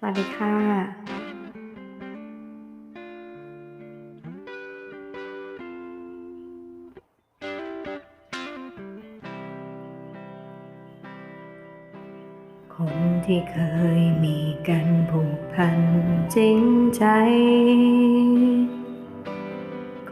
สวัสดีค่ะคนที่เคยมีกันผูกพันจริงใจ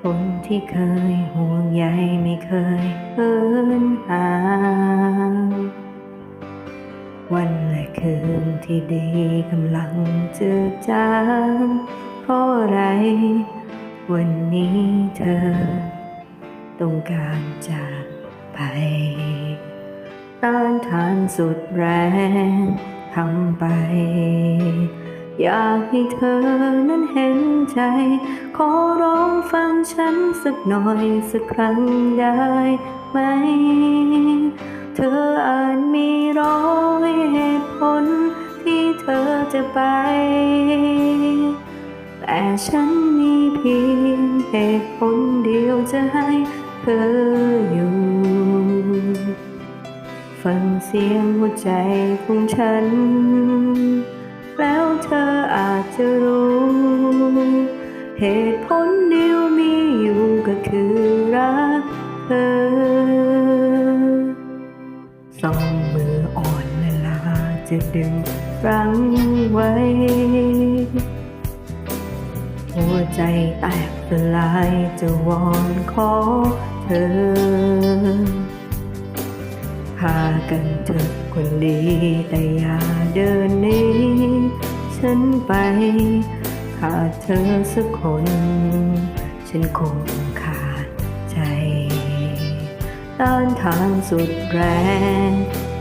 คนที่เคยห่วงใยไม่เคยเหินหา คืนที่ดีกำลังจืดจางเพราะอะไร วันนี้เธอ ต้องการจากไป ต้านทานสุดแรงทำไป อยากให้เธอนั้นเห็นใจ ขอร้องฟังฉันสักหน่อยสักครั้งได้ไหม ไป แต่ฉันมีเพียงเหตุผลเดียวจะให้เธออยู่ ฟังเสียงหัวใจของฉัน แล้วเธออาจจะรู้ เหตุผลเดียวมีอยู่ก็คือรักเธอสอง จะดึงรั้งไว้ หัวใจแตกสลายจะวอนขอเธอ พากันเถิดคนดีแต่อย่าเดินนี้ฉันไปขาดเธอสักคน ฉันคงขาดใจต้านทานสุดแรง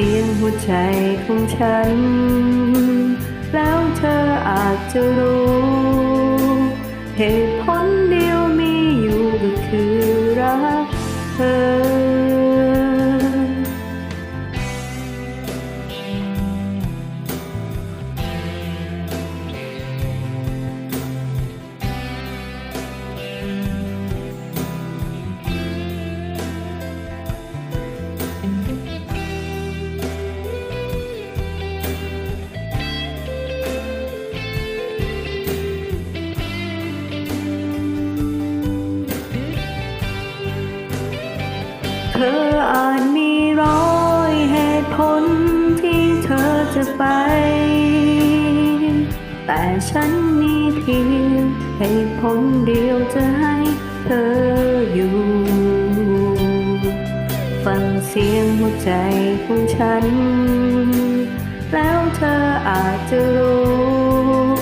สียงหัวใจของฉัน แล้วเธออาจจะรู้ เหตุผล เธออาจมีร้อยเหตุผลที่เธอจะไป แต่ฉันมีเพียงเหตุผลเดียวจะให้เธออยู่ ฟังเสียงหัวใจของฉัน แล้วเธออาจจะรู้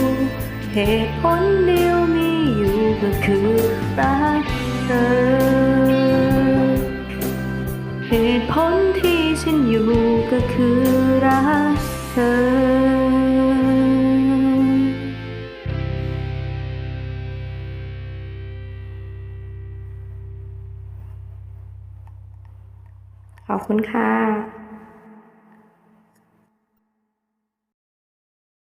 เหตุผลเดียวมีอยู่ก็คือรักเธอ ก็คือรักเธอขอบคุณค่ะ